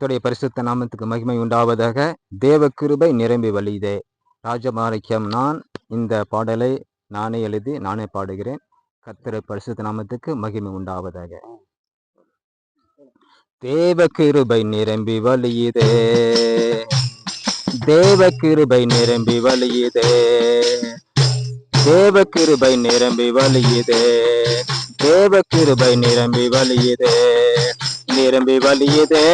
கத்துடைய பரிசுத்த நாமத்துக்கு மகிமை உண்டாவதாக தேவ கிருபை நிரம்பி வழியுதே. ராஜமாணிக்கம் நான். இந்த பாடலை நானே எழுதி நானே பாடுகிறேன். கர்த்தரை பரிசுத்த நாமத்துக்கு மகிமை உண்டாவதாக. தேவ கிருபை நிரம்பி வழியுதே. தேவ கிருபை நிரம்பி வழியுதே. தேவ கிருபை நிரம்பி வழியுதே. தேவ கிருபை நிரம்பி வழியுதே. நிரம்பி வலியுதே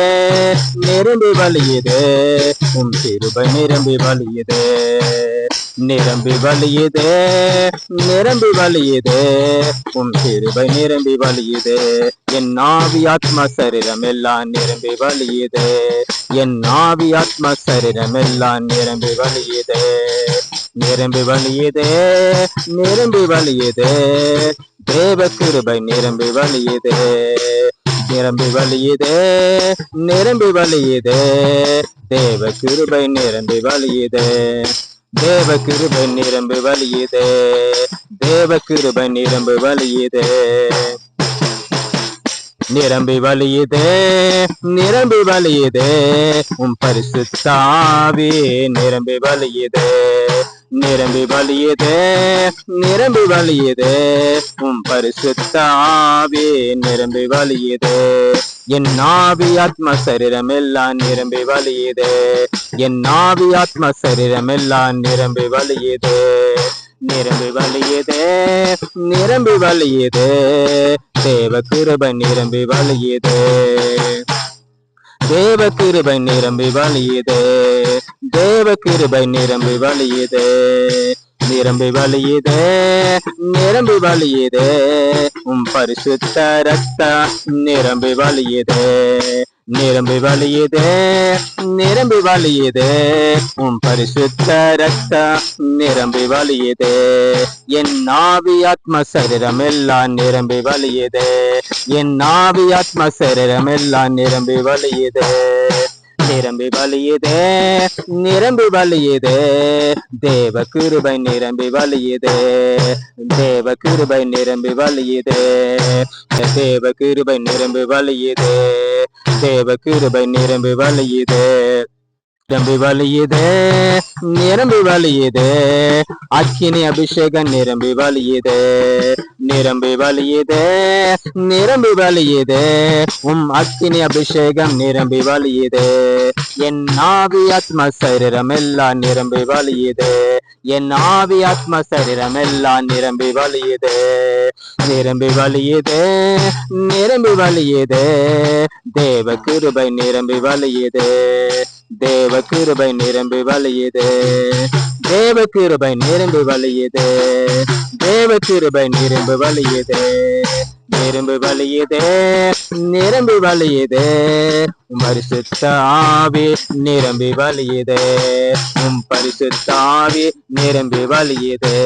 நிரம்பி வலியுதே உன் திருபை நிரம்பி வலியுதே நிரம்பி வலியுதே நிரம்பி வலியுதே உன் திருபை நிரம்பி வலியுதே என் நாவி ஆத்ம சரீரம் எல்லாம் நிரம்பி வலியுதே என் நாவி ஆத்ம சரீரம் எல்லாம் நிரம்பி வலியுதே நிரம்பி வலியுதே நிரம்பி வலியுதே தேவ கிருபை நிரம்பி வலியுதே நிரம்பி வழியுதே நிரம்பி வழியுதே. தேவ கிருபை நிரம்பி வழியுதே. தேவ கிருபை நிரம்பி வழியுதே. தேவ கிருபை நிரம்பி வழியுதே. நிரம்பி வழியுதே நிரம்பி வழியுதே. உன் பரிசுத்தாவே நிரம்பி வழியுதே. நிரம்பி வழியதே நிரம்பி வழியதே உம் பரிசுத்தாவே நிரம்பி வழியதே. என் நாவி ஆத்ம சரீரம் எல்லாம் நிரம்பி வழியதே. என் நாவி ஆத்ம சரீரம் எல்லாம் நிரம்பி வழியதே. நிரம்பி வழியதே நிரம்பி வழியதே. தேவ கிருப நிரம்பி வழியதே. தேவ கிருபை நிரம்பி வழியுதே. தேவ கிருபை நிரம்பி வழியுதே. நிரம்பி வழியுதே. நிரம்பி வழியுதே. உம் பரிசுத்த ரத்த நிரம்பி வழியுதே. நிரம்பி வழியுதே நிரம்பி வழியுதே உன் பரிசுத்த ரத்த நிரம்பி வழியுதே. என் நாவி ஆத்ம சரீரம் எல்லாம் நிரம்பி வழியுதே. என் நாவி ஆத்ம சரீரம் எல்லாம் நிரம்பி வழியுதே. நிரம்பி வழியுதே நிரம்பி வழியுதே. தேவ கிருபை நிரம்பி வழியுதே. தேவ கிருபை நிரம்பி வழியுதே. தேவ கிருபை நிரம்பி வழியுதே. தேவ கிருபை நிரம்பி வழியுதே. நிரம்பி வழியுதே நிரம்பி வழியுதே. அக்கினி அபிஷேகம் நிரம்பி வழியுதே. நிரம்பி வழியுதே நிரம்பி வழியுதே. உம் அக்கினி அபிஷேகம் நிரம்பி வழியுதே. என் ஆவி ஆத்ம சரீரம் எல்லாம் நிரம்பி வழியுதே. என் ஆவி ஆத்ம சரீரம் எல்லாம் நிரம்பி வழியுதே. நிரம்பி வழியுதே நிரம்பி வழியுதே. தேவ கிருபை நிரம்பி வழியுதே தேவ கிருபை நிரம்பி வழியுதே தேவ கிருபை நிரம்பி வழியுதே தேவ கிருபை நிரம்பி வழியுதே நிரம்பி வழியுதே நிரம்பி வழியுதே பரிசுத்த ஆவி நிரம்பி வழியுதே உம் பரிசுத்த ஆவி நிரம்பி வழியுதே.